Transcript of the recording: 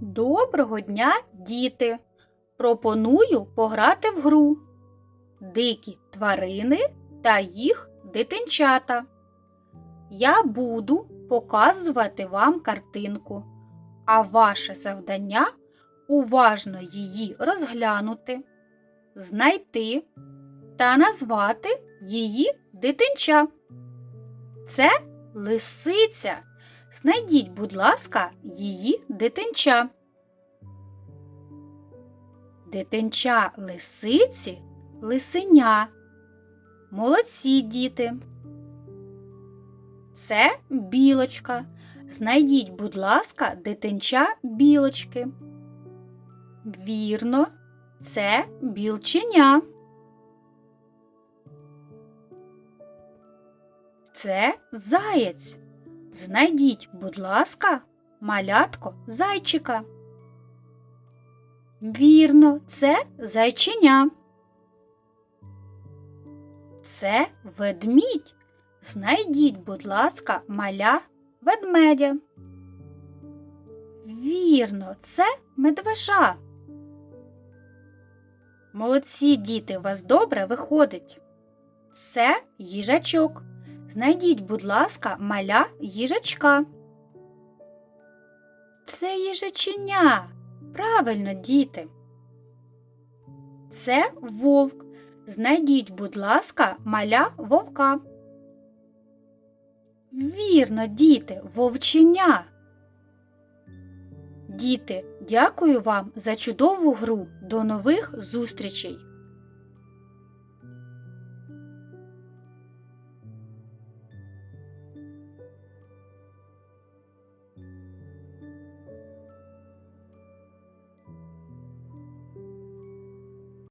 Доброго дня, діти! Пропоную пограти в гру Дикі тварини та їх дитинчата. Я буду показувати вам картинку, а ваше завдання уважно її розглянути, знайти та назвати її дитинча. Це лисиця. Знайдіть, будь ласка, її дитинча. Дитинча лисиці лисеня. Молодці діти. Це білочка. Знайдіть, будь ласка, дитинча білочки. Вірно, це білченя. Це заєць. Знайдіть, будь ласка, малятко зайчика. Вірно, це зайченя. Це ведмідь. Знайдіть, будь ласка, маля ведмедя. Вірно, це медвежа. Молодці діти, у вас добре виходить. Це їжачок. Знайдіть, будь ласка, маля їжачка. Це їжаченя. Правильно, діти. Це вовк. Знайдіть, будь ласка, маля вовка. Вірно, діти, вовченя. Діти, дякую вам за чудову гру. До нових зустрічей!